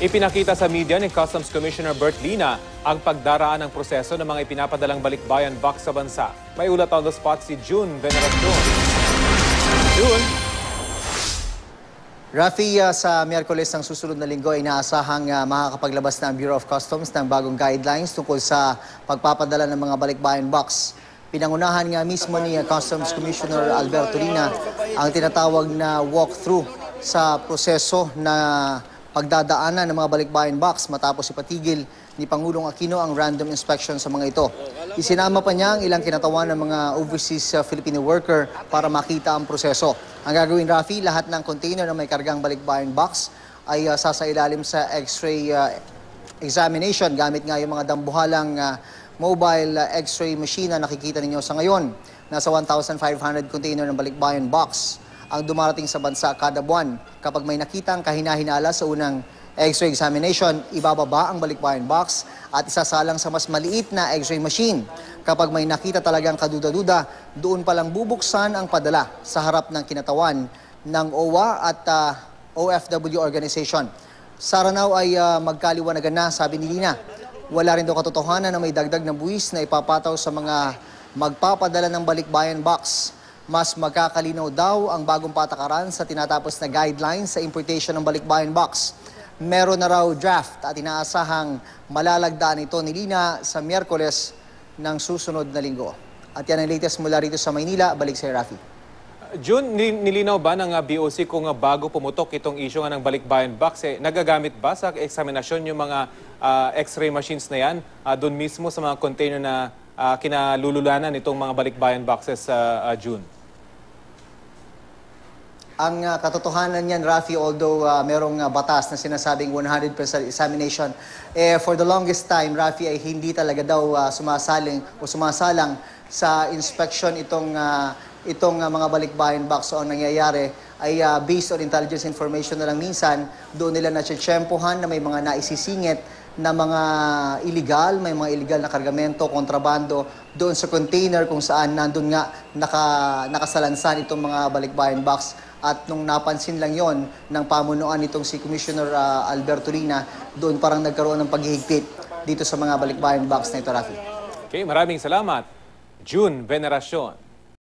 Ipinakita sa media ni Customs Commissioner Bert Lina ang pagdaraan ng proseso ng mga ipinapadalang balikbayan box sa bansa. May ulat on the spot si June Veneracion. June, Rafi, uh, sa Miyerkules ng susunod na linggo, inaasahang uh, makakapaglabas na ang Bureau of Customs ng bagong guidelines tungkol sa pagpapadala ng mga balikbayan box. Pinangunahan nga mismo ni uh, Customs Commissioner Alberto Lina ang tinatawag na walkthrough sa proseso na pagdadaanan ng mga balikbayan box matapos ipatigil ni Pangulong Aquino ang random inspection sa mga ito. Isinama pa niya ang ilang kinatawan ng mga overseas uh, Filipino worker para makita ang proseso. Ang gagawin, Rafi, lahat ng container na may kargang balikbayan box ay uh, sasailalim sa x-ray uh, examination gamit nga yung mga dambuhalang uh, mobile uh, x-ray machine na nakikita ninyo sa ngayon. Nasa 1,500 container ng balikbayan box ang dumarating sa bansa kada buwan. Kapag may nakitang kahinahinala sa unang x-ray examination, ibababa ang balikbayan box at isasalang sa mas maliit na x-ray machine. Kapag may nakita talagang kaduda-duda, doon palang bubuksan ang padala sa harap ng kinatawan ng OWA at uh, OFW organization. Sa Ranao ay uh, magkaliwanagan na, sabi ni Lina. Wala rin daw katotohanan na may dagdag na buwis na ipapataw sa mga magpapadala ng balikbayan box. Mas magkakalinaw daw ang bagong patakaran sa tinatapos na guidelines sa importation ng balikbayan box. Meron na raw draft at inaasahang malalagdaan ito ni Lina sa Miyerkules ng susunod na linggo. At yan ang latest mula rito sa Maynila. Balik sa Rafi. June, ni- nilinaw ba ng ah, BOC kung ah, bago pumutok itong issue nga ng balikbayan box, eh, nagagamit ba sa eksaminasyon yung mga ah, x-ray machines na yan ah, doon mismo sa mga container na ah, kinalululanan itong mga balikbayan boxes sa June? Ang uh, katotohanan niyan, Rafi, although uh, merong uh, batas na sinasabing 100% examination, eh, for the longest time, Rafi, ay hindi talaga daw uh, sumasaling o sumasalang sa inspection itong, uh, itong uh, mga balikbayan box. So, ang nangyayari ay uh, based on intelligence information na lang minsan, doon nila na-tsempohan na may mga naisisingit na mga illegal, may mga illegal na kargamento, kontrabando doon sa container kung saan nandun nga naka, nakasalansan itong mga balikbayan box. At nung napansin lang yon ng pamunuan nitong si Commissioner uh, Alberto Lina, doon parang nagkaroon ng paghihigpit dito sa mga balikbayan box na ito, Rafi. Okay, maraming salamat. June Veneracion.